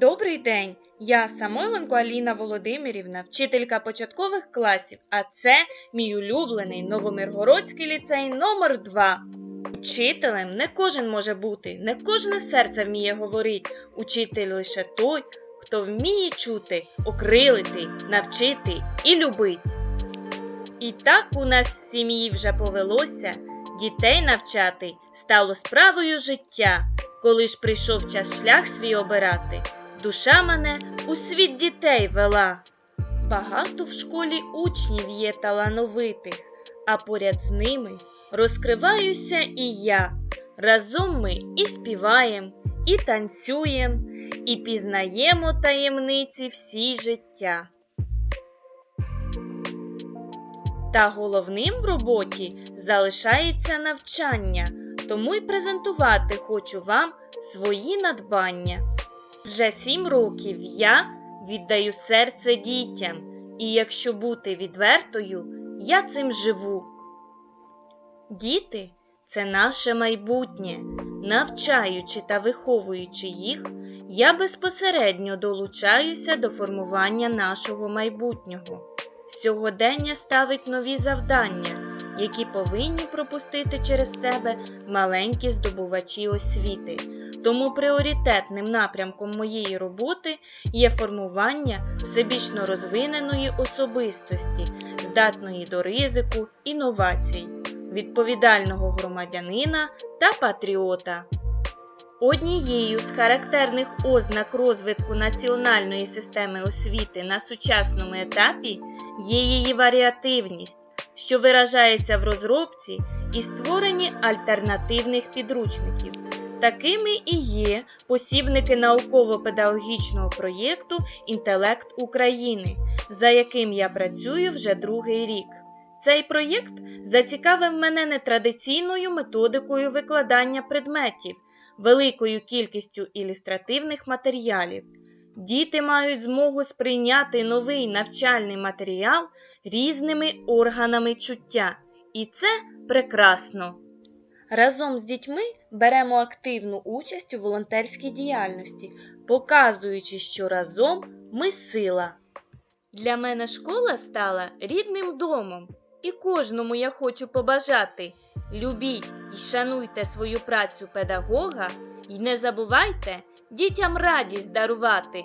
Добрий день! Я Самойленко Аліна Володимирівна, вчителька початкових класів, а це мій улюблений Новомиргородський ліцей номер 2 Учителем не кожен може бути, не кожне серце вміє говорить. Учитель лише той, хто вміє чути, окрилити, навчити і любить. І так у нас в сім'ї вже повелося дітей навчати стало справою життя. Коли ж прийшов час шлях свій обирати, душа мене у світ дітей вела. Багато в школі учнів є талановитих, а поряд з ними розкриваюся і я. Разом ми і співаєм, і танцюєм, і пізнаємо таємниці всі життя. Та головним в роботі залишається навчання, тому й презентувати хочу вам свої надбання. Вже сім років я віддаю серце дітям, і якщо бути відвертою, я цим живу. Діти це наше майбутнє. Навчаючи та виховуючи їх, я безпосередньо долучаюся до формування нашого майбутнього. Сьогодення ставить нові завдання, які повинні пропустити через себе маленькі здобувачі освіти. Тому пріоритетним напрямком моєї роботи є формування всебічно розвиненої особистості, здатної до ризику, інновацій, відповідального громадянина та патріота. Однією з характерних ознак розвитку національної системи освіти на сучасному етапі є її варіативність, що виражається в розробці і створенні альтернативних підручників. Такими і є посібники науково-педагогічного проєкту Інтелект України, за яким я працюю вже другий рік. Цей проєкт зацікавив мене нетрадиційною методикою викладання предметів, великою кількістю ілюстративних матеріалів. Діти мають змогу сприйняти новий навчальний матеріал різними органами чуття, і це прекрасно. Разом з дітьми беремо активну участь у волонтерській діяльності, показуючи, що разом ми сила. Для мене школа стала рідним домом, і кожному я хочу побажати: любіть і шануйте свою працю педагога, і не забувайте дітям радість дарувати.